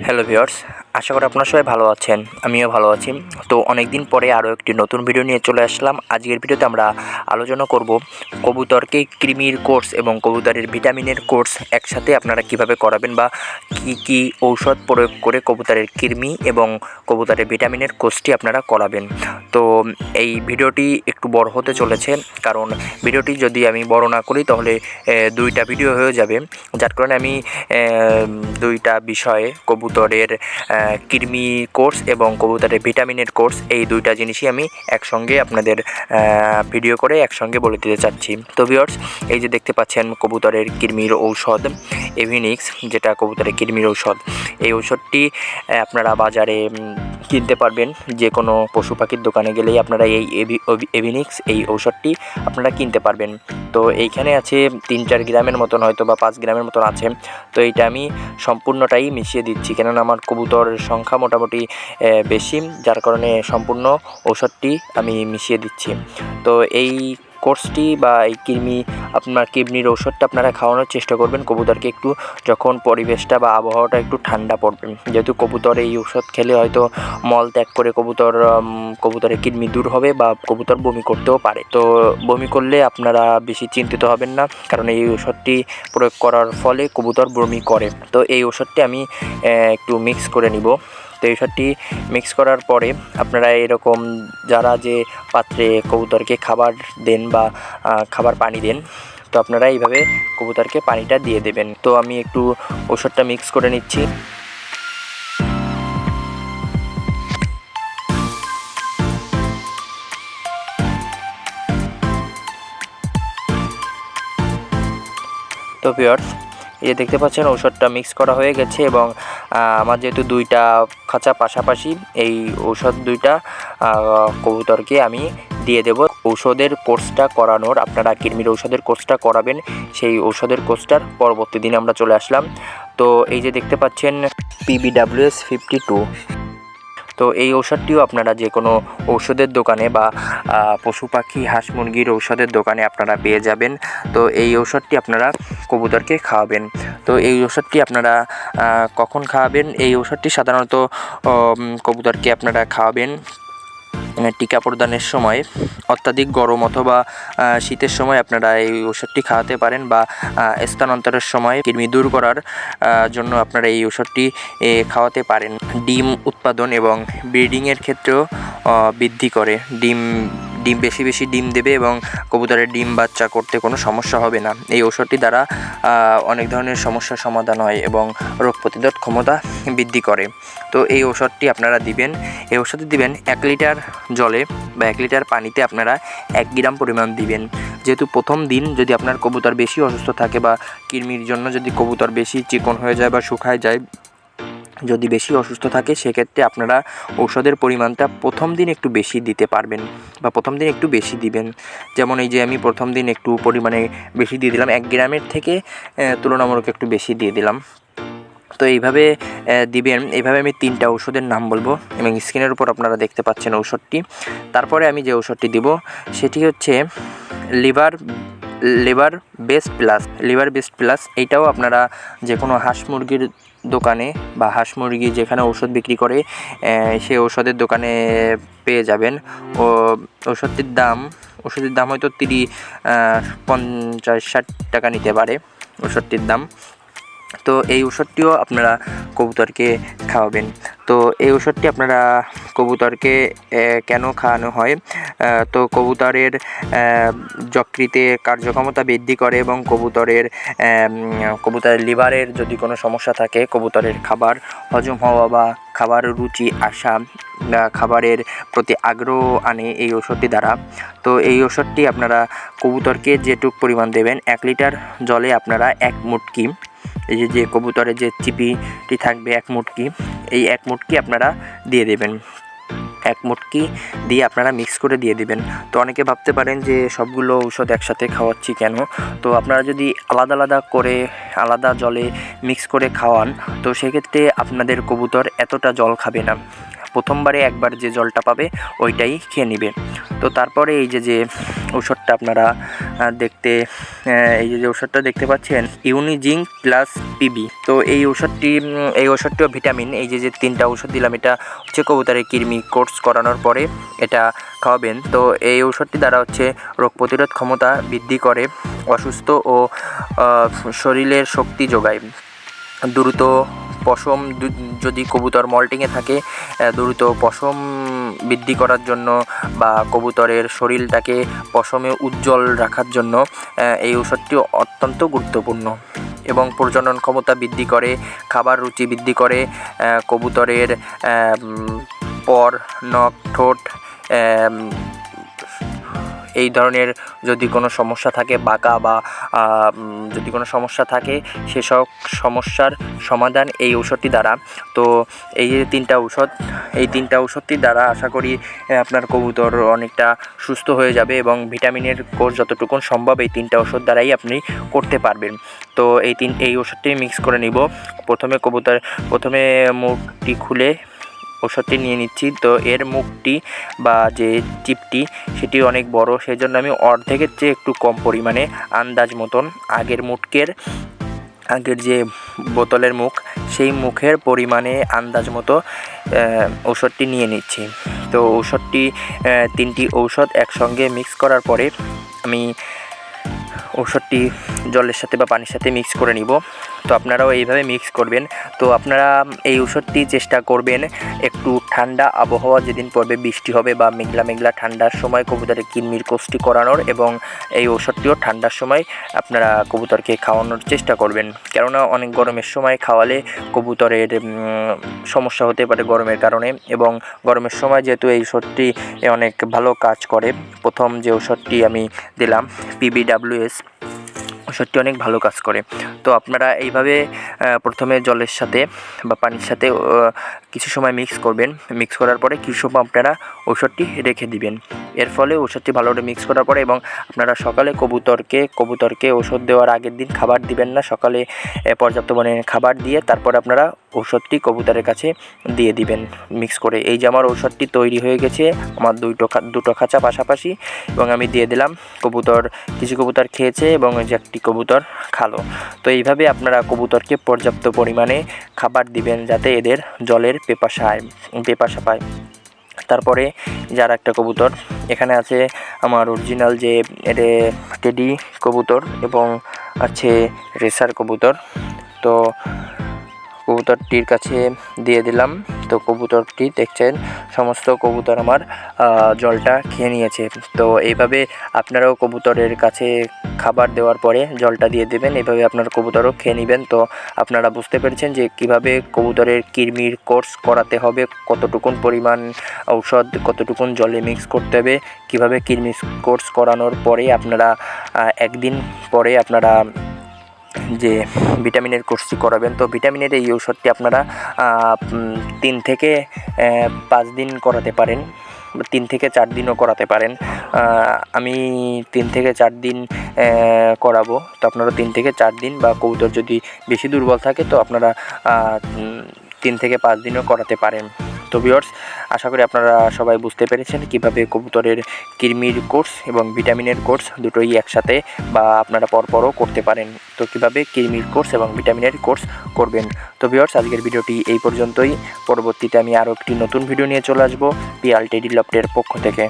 Hello viewers আশা করি আপনারা সবাই ভালো আছেন, আমিও ভালো আছি। তো অনেক দিন পরে আরও একটি নতুন ভিডিও নিয়ে চলে আসলাম। আজকের ভিডিওতে আমরা আলোচনা করব কবুতরকে কৃমির কোর্স এবং কবুতরের ভিটামিনের কোর্স একসাথে আপনারা কীভাবে করাবেন বা কি কি ঔষধ প্রয়োগ করে কবুতরের কৃমি এবং কবুতরের ভিটামিনের কোর্সটি আপনারা করাবেন। তো এই ভিডিওটি একটু বড় হতে চলেছে, কারণ ভিডিওটি যদি আমি বড় না করি তাহলে দুইটা ভিডিও হয়ে যাবে। যার কারণে আমি দুইটা বিষয়ে কবুতরের কৃমি কোর্স এবং কবুতরের ভিটামিনের কোর্স, এই দুইটা জিনিসই আমি একসঙ্গে আপনাদের ভিডিও করে একসঙ্গে বলে দিতে চাচ্ছি। তো ভিওর্স এই যে দেখতে পাচ্ছেন কবুতরের কৃমির ঔষধ এভিনিক্স যেটা কবুতরের কৃমির ঔষধ। এই ঔষধটি আপনারা বাজারে কিনতে পারবেন। যে কোনো পশু পাখির দোকানে গেলেই আপনারা এই এভিনিক্স এই ঔষধটি আপনারা কিনতে পারবেন। তো এইখানে আছে তিন চার গ্রামের মতন হয়তো বা পাঁচ গ্রামের মতন আছে। তো এইটা আমি সম্পূর্ণটাই মিশিয়ে দিচ্ছি। কেননা আমার কবুতরের সংখ্যা মোটামুটি বেশি। যার কারণে সম্পূর্ণ ঔষধটি আমি মিশিয়ে দিচ্ছি। তো এই কোর্সটি বা এই কৃমি আপনার কিডনির ঔষধটা আপনারা খাওয়ানোর চেষ্টা করবেন। কবুতরকে একটু যখন পরিবেশটা বা আবহাওয়াটা একটু ঠান্ডা পড়বে। যেহেতু কবুতর এই ঔষধ খেলে হয়তো মল ত্যাগ করে কবুতর কবুতরের কিডনি দূর হবে বা কবুতর বমি করতেও পারে। তো বমি করলে আপনারা বেশি চিন্তিত হবেন না, কারণ এই ওষুধটি প্রয়োগ করার ফলে কবুতর বমি করে। তো এই ওষুধটি আমি একটু মিক্স করে নিব। তো এই মিক্স করার পরে আপনারা এরকম যারা যে পাত্রে কবুতরকে খাবার দেন বা খাবার পানি দেন, তো আপনারা এইভাবে কবুতরকে পানিটা দিয়ে দেবেন। তো আমি একটু ওষুধটা মিক্স করে নিচ্ছি। তো পিওর এই যে দেখতে পাচ্ছেন, ঔষধটা মিক্স করা হয়ে গেছে এবং আমার যেহেতু দুইটা খাঁচা পাশাপাশি এই ঔষধ দুইটা কবুতরকে আমি দিয়ে দেব। ঔষধের কোর্সটা করানোর, আপনারা কৃমির ঔষধের কোর্সটা করাবেন, সেই ঔষধের কোর্সটার পরবর্তী দিনে আমরা চলে আসলাম। তো এই যে দেখতে পাচ্ছেন পিবিডাব্লিউএস ফিফটি টু তো এই ঔষধটিও আপনারা যে কোনো ঔষধের দোকানে বা পশু পাখি, হাঁস মুরগির ঔষধের দোকানে আপনারা পেয়ে যাবেন। তো এই ঔষধটি আপনারা কবুতরকে খাওয়াবেন। তো এই ঔষধটি আপনারা কখন খাওয়াবেন? এই ঔষধটি সাধারণত কবুতরকে আপনারা খাওয়াবেন টিকা প্রদানের সময়, অত্যাধিক গরম অথবা শীতের সময় আপনারা এই ওষুধটি খাওয়াতে পারেন বা স্থানান্তরের সময় কৃমি দূর করার জন্য আপনারা এই ওষুধটি খাওয়াতে পারেন। ডিম উৎপাদন এবং ব্রিডিংয়ের ক্ষেত্রেও বৃদ্ধি করে। ডিম ডিম, বেশি বেশি ডিম দেবে এবং কবুতরের ডিম বাচ্চা করতে কোনো সমস্যা হবে না। এই ওষুধটি দ্বারা অনেক ধরনের সমস্যার সমাধান হয় এবং রোগ প্রতিরোধ ক্ষমতা বৃদ্ধি করে। তো এই ওষুধটি আপনারা দিবেন। এই ওষুধটি দিবেন এক লিটার জলে বা এক লিটার পানিতে আপনারা এক গ্রাম পরিমাণ দিবেন। যেহেতু প্রথম দিন যদি আপনার কবুতর বেশি অসুস্থ থাকে বা কৃমির জন্য যদি কবুতর বেশি চিকন হয়ে যায় বা শুকায় যায় যদি বেশি অসুস্থ থাকে, সেক্ষেত্রে আপনারা ঔষধের পরিমাণটা প্রথম দিন একটু বেশি দিতে পারবেন বা প্রথম দিন একটু বেশি দিবেন। যেমন এই যে আমি প্রথম দিন একটু পরিমাণে বেশি দিয়ে দিলাম, এক গ্রামের থেকে তুলনামূলক একটু বেশি দিয়ে দিলাম। তো এইভাবে দিবেন। এইভাবে আমি তিনটা ঔষধের নাম বলব এবং স্ক্রিনের উপর আপনারা দেখতে পাচ্ছেন ঔষধটি। তারপরে আমি যে ঔষধটি দিব, সেটি হচ্ছে liver liver best plus labour best plus এইটাও আপনারা যে কোনো হাঁস মুরগির দোকানে বা হাঁস মুরগি যেখানে ওষুধ বিক্রি করে সেই ওষুধের দোকানে পেয়ে যাবেন। ও ওষুধটির দাম ওষুধের দাম হয়তো তিরিশ পঞ্চাশ ষাট টাকা নিতে পারে ওষুধটির দাম। তো এই ওষুধটিও আপনারা কবুতরকে খাওয়াবেন। তো এই ওষুধটি আপনারা কবুতরকে কেন খাওয়ানো হয়? তো কবুতরের যকৃতে কার্যক্ষমতা বৃদ্ধি করে এবং কবুতরের কবুতরের লিভারের যদি কোনো সমস্যা থাকে, কবুতরের খাবার হজম হওয়া বা খাবার রুচি আসা খাবারের প্রতি আগ্রহ আনে এই ওষুধটি দ্বারা। তো এই ওষুধটি আপনারা কবুতরকে যেটুক পরিমাণ দেবেন, এক লিটার জলে আপনারা এক মুটকি এই যে যে কবুতরের যে চিপিটি থাকবে, এক মুটকি, এই এক মুটকি আপনারা দিয়ে দেবেন। এক মুটকি দিয়ে আপনারা মিক্স করে দিয়ে দিবেন। তো অনেকে ভাবতে পারেন যে, সবগুলো ঔষধ একসাথে খাওয়াচ্ছি কেন? তো আপনারা যদি আলাদা আলাদা করে, আলাদা জলে মিক্স করে খাওয়ান, তো সেক্ষেত্রে আপনাদের কবুতর এতটা জল খাবে না। প্রথমবারে একবার যে জলটা পাবে, ওইটাই খেয়ে নেবে। তো তারপরে এই যে যে ঔষধটা আপনারা দেখতে এই যে যে ওষুধটা দেখতে পাচ্ছেন, ইউনিজিঙ্ক প্লাস পিবি। তো এই ওষুধটি এই ওষুধটিও ভিটামিন, এই যে যে তিনটা ওষুধ দিলাম, এটা হচ্ছে কবুতরের কৃমি কোর্স করানোর পরে এটা খাওয়াবেন। তো এই ঔষধটি দ্বারা হচ্ছে রোগ প্রতিরোধ ক্ষমতা বৃদ্ধি করে, অসুস্থ ও শরীরের শক্তি যোগায়। দ্রুত পশম যদি কবুতর মল্টিংয়ে থাকে দ্রুত পশম বৃদ্ধি করার জন্য বা কবুতরের শরীরটাকে পশমে উজ্জ্বল রাখার জন্য এই ঔষধটি অত্যন্ত গুরুত্বপূর্ণ এবং প্রজনন ক্ষমতা বৃদ্ধি করে, খাবার রুচি বৃদ্ধি করে কবুতরের পর, নখ, ঠোঁট এই ধরনের যদি কোনো সমস্যা থাকে, বাঁকা বা যদি কোনো সমস্যা থাকে, সেসব সমস্যার সমাধান এই ঔষধটি দ্বারা। তো এই যে তিনটা ঔষধ, এই তিনটা ঔষধটির দ্বারা আশা করি আপনার কবুতর অনেকটা সুস্থ হয়ে যাবে এবং ভিটামিনের কোর্স যতটুকু সম্ভব এই তিনটা ওষুধ দ্বারাই আপনি করতে পারবেন। তো এই তিন, এই ওষুধটি মিক্স করে নিব। প্রথমে কবুতর, প্রথমে মুখটি খুলে ওষুধটি নিয়ে নিচ্ছি। তো এর মুখটি বা যে চিপটি, সেটি অনেক বড় সেই জন্য আমি অর্ধেকের চেয়ে একটু কম পরিমাণে আন্দাজ মতন আগের মুটকের, আগের যে বোতলের মুখ, সেই মুখের পরিমাণে আন্দাজ মতো ঔষধটি নিয়ে নিচ্ছি। তো ঔষধটি তিনটি ঔষধ একসঙ্গে মিক্স করার পরে আমি ঔষধটি জলের সাথে বা পানির সাথে মিক্স করে নিব। তো আপনারাও এইভাবে মিক্স করবেন। তো আপনারা এই ঔষধটি চেষ্টা করবেন একটু ঠান্ডা আবহাওয়া যেদিন পড়বে বৃষ্টি হবে বা মেঘলা মেঘলা ঠান্ডার সময় কবুতরের কিনমির কোষ্টি করানোর এবং এই ঔষধটিও ঠান্ডার সময় আপনারা কবুতরকে খাওয়ানোর চেষ্টা করবেন। কেননা অনেক গরমের সময় খাওয়ালে কবুতরের সমস্যা হতে পারে গরমের কারণে এবং গরমের সময় যেহেতু এই ওষুধটি অনেক ভালো কাজ করে, প্রথম যে ওষুধটি আমি দিলাম পিবিডাব্লিউএস ওষুধটি অনেক ভালো কাজ করে। তো আপনারা এইভাবে প্রথমে জলের সাথে বা পানির সাথে কিছু সময় মিক্স করবেন। মিক্স করার পরে কিছু সময় আপনারা ঔষধটি রেখে দিবেন। এর ফলে ওষুধটি ভালোভাবে মিক্স করার পরে এবং আপনারা সকালে কবুতরকে কবুতরকে ওষুধ দেওয়ার আগের দিন খাবার দিবেন না। সকালে পর্যাপ্ত পরিমাণে খাবার দিয়ে তারপর আপনারা ঔষধটি কবুতরের কাছে দিয়ে দিবেন। মিক্স করে এই যে আমার ঔষধটি তৈরি হয়ে গেছে, আমার দুটো দুটো খাঁচা পাশাপাশি, এবং আমি দিয়ে দিলাম কবুতর, কিছু কবুতর খেয়েছে এবং যে একটি কবুতর খালো। তো এইভাবে আপনারা কবুতরকে পর্যাপ্ত পরিমাণে খাবার দিবেন যাতে এদের জলের পেপাসায় পেপাসা পায়। তারপরে যার একটা কবুতর, এখানে আছে আমার অরিজিনাল যে এর টেডি কবুতর এবং আছে রেসার কবুতর। তো কবুতরটির কাছে দিয়ে দিলাম। তো কবুতরটি দেখছেন, সমস্ত কবুতর আমার জলটা খেয়ে নিয়েছে। তো এইভাবে আপনারাও কবুতরের কাছে খাবার দেওয়ার পরে জলটা দিয়ে দেবেন, এইভাবে আপনার কবুতরও খেয়ে নেবেন। তো আপনারা বুঝতে পেরেছেন যে কীভাবে কবুতরের কৃমির কোর্স করাতে হবে, কতটুকুন পরিমাণ ঔষধ, কতটুকুন জলে মিক্স করতে হবে, কীভাবে কৃমি কোর্স করানোর পরে আপনারা একদিন পরে আপনারা যে ভিটামিনের কোর্সটি করাবেন, তো ভিটামিনের এই ঔষধটি আপনারা তিন থেকে পাঁচ দিন করাতে পারেন, তিন থেকে চার দিনও করাতে পারেন। আমি তিন থেকে চার দিন করাবো, তো আপনারা তিন থেকে চার দিন বা কবুতর যদি বেশি দুর্বল থাকে, তো আপনারা তিন থেকে পাঁচ দিনও করাতে পারেন। তো ভিওর্স আশা করি আপনারা সবাই বুঝতে পেরেছেন কীভাবে কবুতরের কৃমির কোর্স এবং ভিটামিনের কোর্স দুটোই একসাথে বা আপনারা পরপরও করতে পারেন। তো কীভাবে কৃমির কোর্স এবং ভিটামিনের কোর্স করবেন? তো ভিওর্স আজকের ভিডিওটি এই পর্যন্তই। পরবর্তীতে আমি আরও একটি নতুন ভিডিও নিয়ে চলে আসব, পিয়াল টেডি লফটের পক্ষ থেকে।